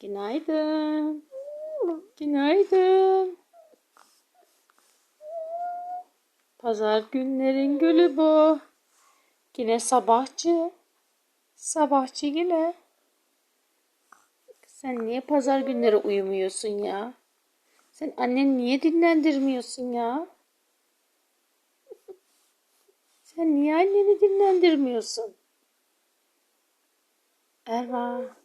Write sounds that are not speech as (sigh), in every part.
Günaydın. Günaydın. Pazar günlerin gülü bu. Yine sabahçı. Sabahçı yine. Sen niye pazar günleri uyumuyorsun ya? Sen annen niye dinlendirmiyorsun ya? Sen niye anneni dinlendirmiyorsun? Erva.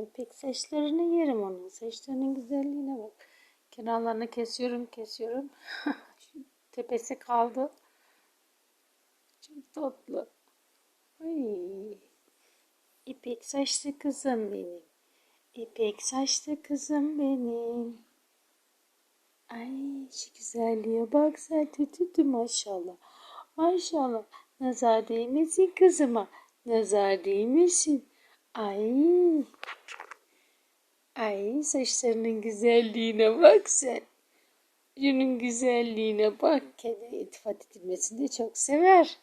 Hmm, pek saçlarını yerim onun. Saçlarının güzelliğine bak. Kenarlarını kesiyorum, kesiyorum. (laughs) Tepesi kaldı. Çok tatlı. Ay. İpek saçlı kızım benim. İpek saçlı kızım benim. Ay şu güzelliğe bak sen tütütü maşallah. Maşallah. Nazar değmesin kızıma. Nazar değmesin. Ay. Ay saçlarının güzelliğine bak sen. Şunun güzelliğine bak. Kendine iltifat edilmesini de çok sever.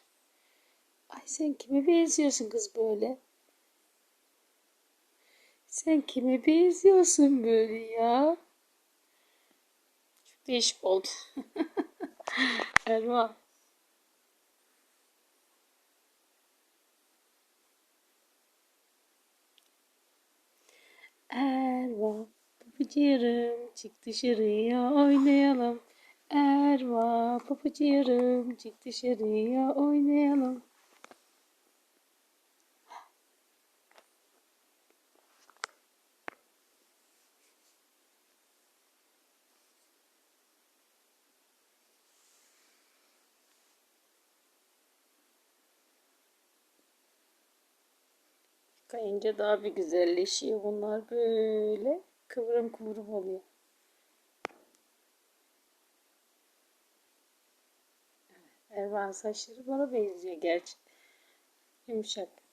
Ay sen kime benziyorsun kız böyle? Sen kime benziyorsun böyle ya? Çok değişik oldu. (laughs) Erman. Erva, babacığım çık dışarıya oynayalım. Erva, babacığım çık dışarıya oynayalım. Kayınca daha bir güzelleşiyor. Bunlar böyle kıvrım kıvrım oluyor. Ervan saçları bana benziyor gerçi. Yumuşak.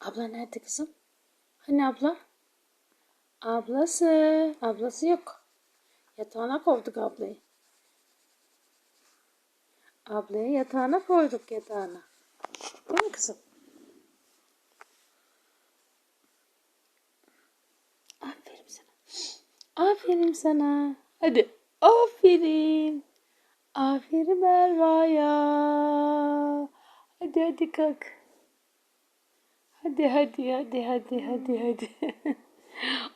Abla nerede kızım? Hani abla? Ablası. Ablası yok. Yatağına koyduk ablayı. Ablayı yatağına koyduk yatağına. Değil mi kızım? Aferin sana. Aferin sana. Hadi. Aferin. Aferin Erva'ya. Hadi hadi kalk. Hadi hadi hadi hadi hadi hadi. (laughs)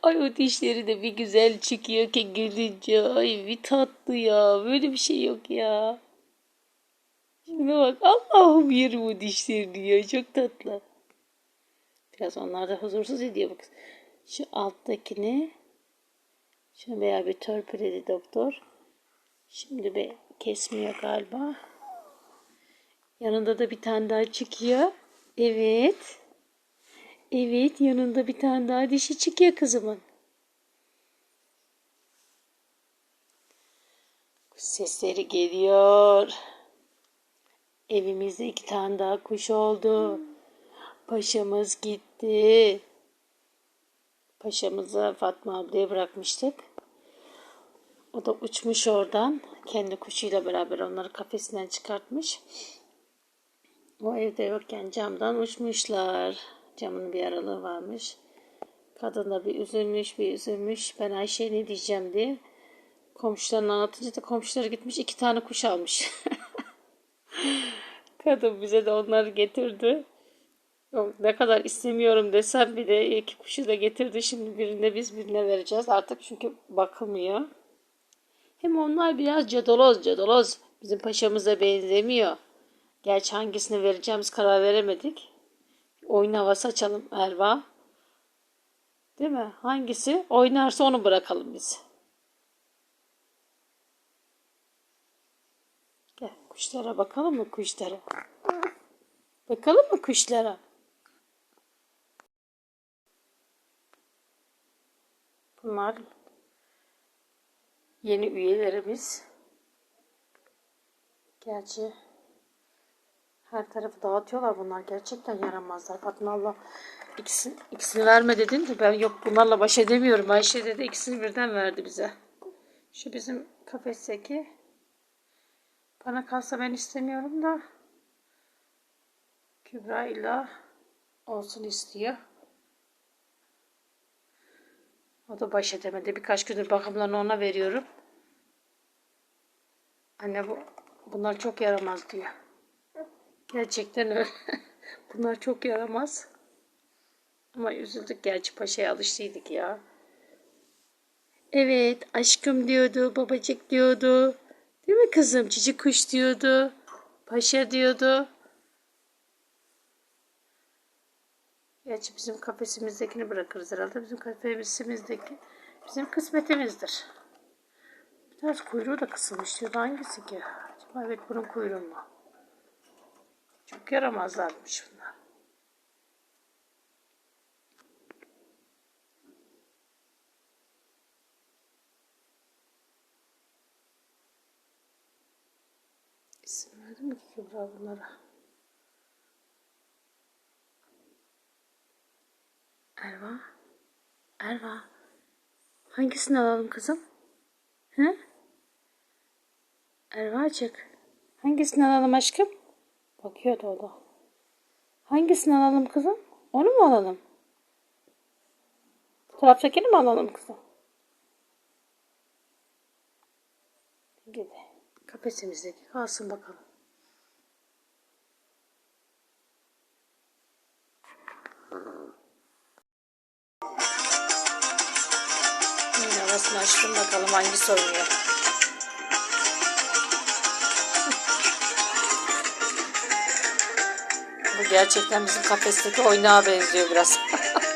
Ay o dişleri de bir güzel çıkıyor ki gülünce. Ay bir tatlı ya. Böyle bir şey yok ya. Şuna bak. Allah'ım yerim o dişlerini ya. Çok tatlı. Biraz onlar da huzursuz ediyor bak. Şu alttakini şunu veya bir törpüledi doktor. Şimdi be kesmiyor galiba. Yanında da bir tane daha çıkıyor. Evet. Evet yanında bir tane daha dişi çıkıyor kızımın. Sesleri geliyor. Evimizde iki tane daha kuş oldu. Paşamız gitti. Paşamızı Fatma ablaya bırakmıştık. O da uçmuş oradan. Kendi kuşuyla beraber onları kafesinden çıkartmış. O evde yokken camdan uçmuşlar. Camın bir aralığı varmış. Kadın da bir üzülmüş bir üzülmüş. Ben Ayşe'ye ne diyeceğim diye. Komşularına anlatınca da komşuları gitmiş iki tane kuş almış. (laughs) Kadın bize de onları getirdi. Ne kadar istemiyorum desem bir de iki kuşu da getirdi. Şimdi birine biz birine vereceğiz artık çünkü bakılmıyor. Hem onlar biraz cadaloz cadaloz. Bizim paşamıza benzemiyor. Gerçi hangisini vereceğimiz karar veremedik. Oyun havası açalım Erva. Değil mi? Hangisi oynarsa onu bırakalım biz. Gel kuşlara bakalım mı kuşlara? Bakalım mı kuşlara? Bunlar yeni üyelerimiz. Gerçi Her tarafı dağıtıyorlar bunlar. Gerçekten yaramazlar. Fatma Allah ikisini, ikisini verme dedin de ben yok bunlarla baş edemiyorum. Ayşe dedi ikisini birden verdi bize. Şu bizim kafesteki. Bana kalsa ben istemiyorum da. Kübra illa olsun istiyor. O da baş edemedi. Birkaç gündür bakımlarını ona veriyorum. Anne bu bunlar çok yaramaz diyor. Gerçekten öyle. (laughs) bunlar çok yaramaz. Ama üzüldük gerçi paşaya alıştıydık ya. Evet aşkım diyordu, babacık diyordu. Değil mi kızım? Cici kuş diyordu. Paşa diyordu. Gerçi bizim kafesimizdekini bırakırız herhalde. Bizim kafesimizdeki bizim kısmetimizdir. Biraz kuyruğu da kısılmış diyordu. Hangisi ki? Acaba evet bunun kuyruğu mu? Çok yaramazlarmış bunlar. İsim verdi mi ki Kübra bunlara? Erva. Erva. Hangisini alalım kızım? He? Ervacık. Hangisini alalım aşkım? Bakıyordu o da. Hangisini alalım kızım? Onu mu alalım? Bu taraftakini mi alalım kızım? Gidi. Kafesimizdeki kalsın bakalım. Yine havasını açtım bakalım hangisi oynuyor. Gerçekten bizim kafesteki oynağa benziyor biraz. (laughs)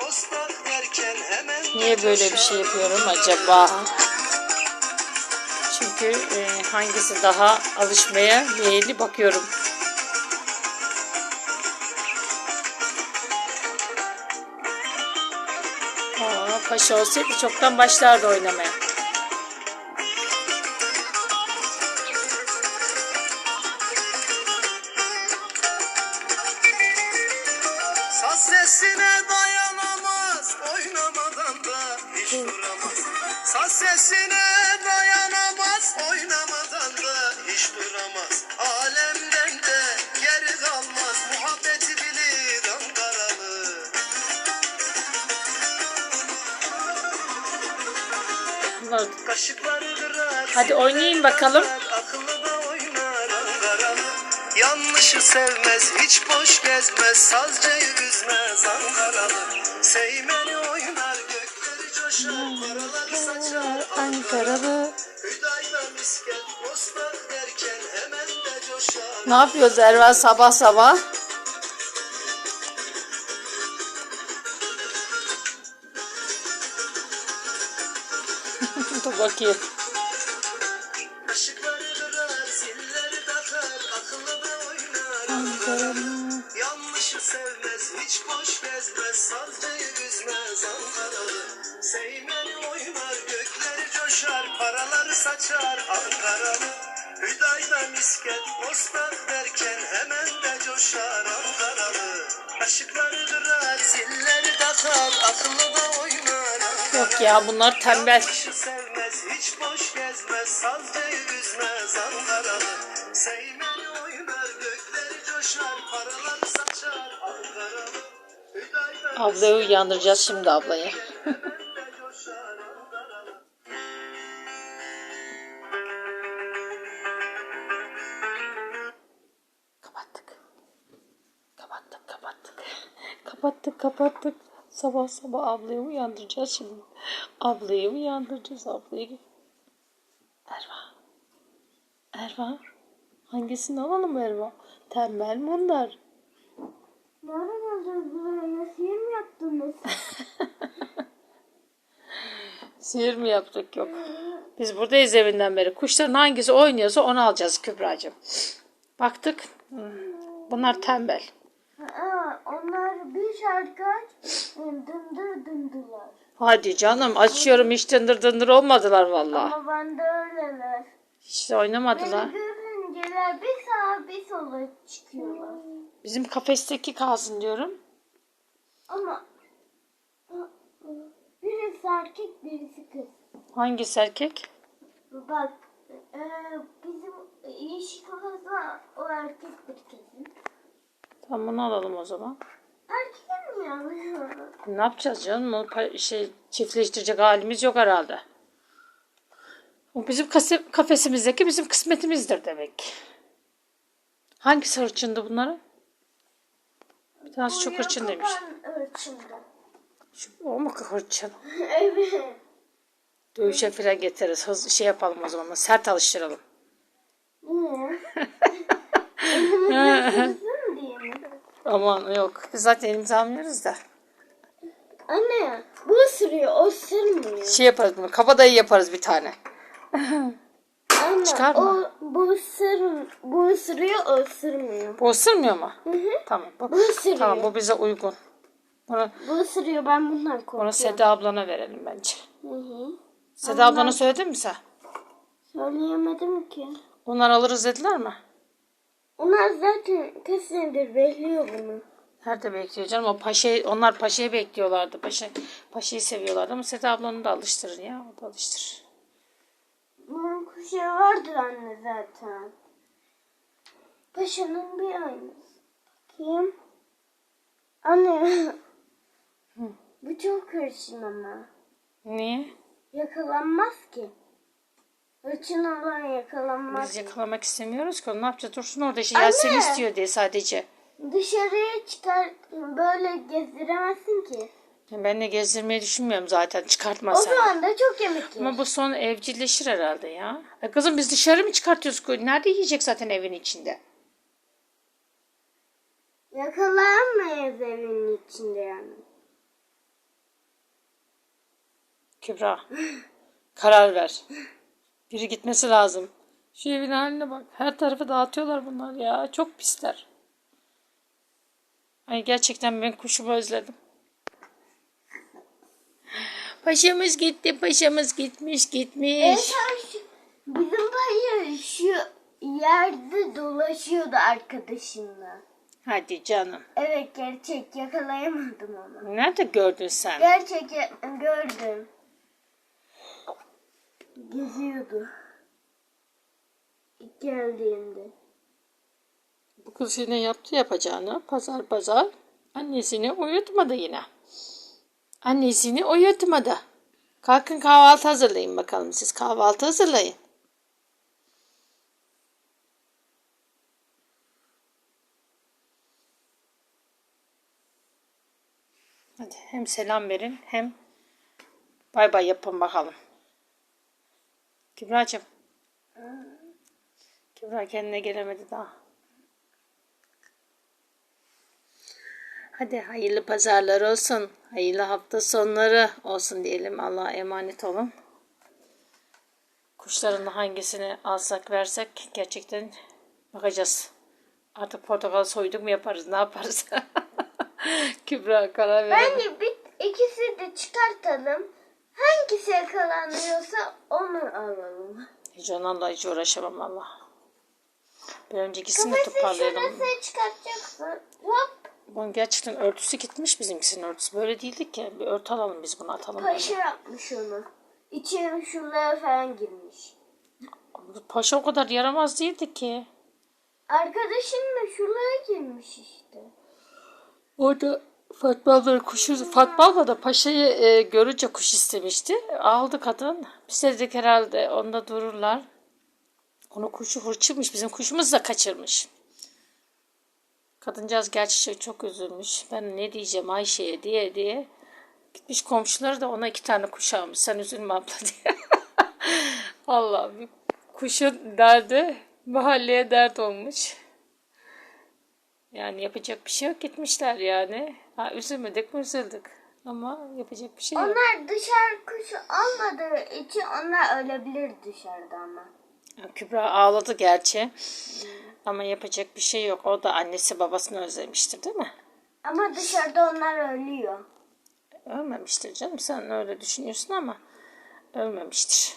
postak derken hemen Niye böyle bir şey yapıyorum acaba? Çünkü e, hangisi daha alışmaya meyilli bakıyorum. Aa, paşa olsaydı çoktan başlardı oynamaya. Saz sesine dayanamaz, oynamadan da hiç duramaz. Alemden de geri kalmaz, muhabbeti bilir Ankaralı. Kaşıkları kırar, Hadi oynayın bakalım. Akıllı da oynar Ankaralı. Yanlışı sevmez, hiç boş gezmez, sazcayı üzmez Ankaralı. Seymeni oynar, gökleri coşar, Ankaralı. Ne yapıyoruz Ervan sabah sabah? Dur bakayım. Coşar, paraları saçar Ankaralı. Hüdayda misket, postak derken hemen de coşar Ankaralı. Kaşıkları kırar, zilleri takar, akıllı da oynar Ankaralı. Yok ya bunlar tembel. Yanlışı sevmez, hiç boş gezmez, sazcıyı üzmez Ankaralı. Seymeni oynar, gökleri coşar, paralar saçar Ankaralı. Ablayı uyandıracağız şimdi ablayı. Kapattık kapattık. Sabah sabah ablayı uyandıracağız şimdi. Ablayı uyandıracağız ablayı. Erva. Erva. Hangisini alalım Erva? Tembel mi onlar? Nereden geldiniz buraya? Sihir mi yaptınız? (laughs) Sihir mi yaptık yok. Biz buradayız evinden beri. Kuşların hangisi oynuyorsa onu alacağız Kübra'cığım. Baktık. hmm, Bunlar tembel. Şarkı aç, dındır dındırlar. Hadi canım açıyorum hiç dındır dındır olmadılar vallahi. Ama bende öyleler. Hiç de oynamadılar. Beni görünceler bir sağa bir sola çıkıyorlar. Bizim kafesteki kalsın diyorum. Ama birisi erkek birisi kız. Hangisi erkek? Bak e, bizim yeşil kafası o erkektir kesin. Tamam bunu alalım o zaman. Ne yapacağız canım? O şey çiftleştirecek halimiz yok herhalde. O bizim kafesimizdeki bizim kısmetimizdir demek. ki. Hangisi hırçındı bunların? Bir tanesi çok hırçınlıymış. Hırçında. Şu, o mu hırçın? (laughs) evet. Dövüşe falan getiririz. Hız, şey yapalım o zaman. Sert alıştıralım. Niye? (laughs) (laughs) Aman yok. Biz zaten elimizi almıyoruz da. Anne bu ısırıyor o ısırmıyor. Şey yaparız bunu. Kabadayı yaparız bir tane. Anne Çıkarma. o bu ısır bu ısırıyor o ısırmıyor. Bu ısırmıyor mu? Hı hı. Tamam. Bu, Bu ısırıyor. tamam bu bize uygun. Bunu, Bu ısırıyor ben bundan korkuyorum. bunu Seda ablana verelim bence. Hı hı. Seda ablana söyledin mi sen? Söyleyemedim ki. Onlar alırız dediler mi? Onlar zaten kaç senedir bekliyor bunu. Nerede bekliyor canım? O paşayı, onlar paşayı bekliyorlardı. Paşa, paşayı seviyorlardı ama Seda ablanı da alıştırın ya. O da alıştırır. Bunun kuşu vardır anne zaten. Paşanın bir aynısı. Bakayım. Anne. Bu çok hırçın ama. Niye? Yakalanmaz ki. Hırçın olan yakalanmaz. Biz yakalamak istemiyoruz ki. Ne yapacağız? Dursun orada işte. Ya seni istiyor diye sadece. Dışarıya çıkar böyle gezdiremezsin ki. Ben de gezdirmeyi düşünmüyorum zaten. O Çıkartmasan. zaman da çok yemek yer. Ama bu son evcilleşir herhalde ya. E kızım biz dışarı mı çıkartıyoruz? koyunu? Nerede yiyecek zaten evin içinde? Yakalayamayız evin içinde yani. Kübra. Karar ver. (laughs) Biri gitmesi lazım. Şu evin haline bak. Her tarafı dağıtıyorlar bunlar ya. Çok pisler. Ay gerçekten ben kuşumu özledim. Paşamız gitti, paşamız gitmiş, gitmiş. şu- bizim hayır şu yerde dolaşıyordu arkadaşımla. Hadi canım. Evet gerçek yakalayamadım onu. Nerede gördün sen? Gerçek gördüm. Geziyordu. İlk geldiğimde. Bu kız yine yaptı yapacağını. Pazar pazar. Annesini uyutmadı yine. Annesini uyutmadı. Kalkın kahvaltı hazırlayın bakalım. Siz kahvaltı hazırlayın. Hadi hem selam verin hem bay bay yapın bakalım. Kübra'cığım. Kübra kendine gelemedi daha. Hadi hayırlı pazarlar olsun. Hayırlı hafta sonları olsun diyelim. Allah'a emanet olun. Kuşların hangisini alsak versek gerçekten bakacağız. Artık portakal soyduk mu yaparız ne yaparız? (laughs) Kübra karar ver. Bence bir ikisi de çıkartalım. Hangisi yakalanıyorsa onu alalım. Hiç onlarla hiç uğraşamam Allah. Bir öncekisini de toparlayalım. şurası çıkartacaksın. Hop. Bunun gerçekten örtüsü gitmiş bizimkisinin örtüsü. Böyle değildik ki. Bir örtü alalım biz bunu atalım. böyle. Paşa yapmış onu. İçine şuraya falan girmiş. Paşa o kadar yaramaz değildi ki. Arkadaşın da şuraya girmiş işte. Orada Fatma kuşu, Fatma abla da paşayı e, görünce kuş istemişti. Aldı kadın. Biz de dedik herhalde onda dururlar. Onu kuşu hırçınmış. Bizim kuşumuz da kaçırmış. Kadıncağız gerçi şey çok üzülmüş. Ben ne diyeceğim Ayşe'ye diye diye. Gitmiş komşuları da ona iki tane kuş almış. Sen üzülme abla (laughs) diye. Allah kuşun derdi mahalleye dert olmuş. Yani yapacak bir şey yok gitmişler yani. Ha üzülmedik mi üzüldük. Ama yapacak bir şey yok. Onlar dışarı kuş olmadığı için onlar ölebilir dışarıda ama. Kübra ağladı gerçi. Ama yapacak bir şey yok. O da annesi babasını özlemiştir değil mi? Ama dışarıda onlar ölüyor. Ölmemiştir canım. Sen öyle düşünüyorsun ama ölmemiştir.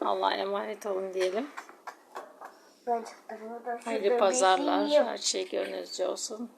Allah'a emanet olun diyelim. Ben. Hayırlı pazarlar. Her şey gönlünüzce olsun.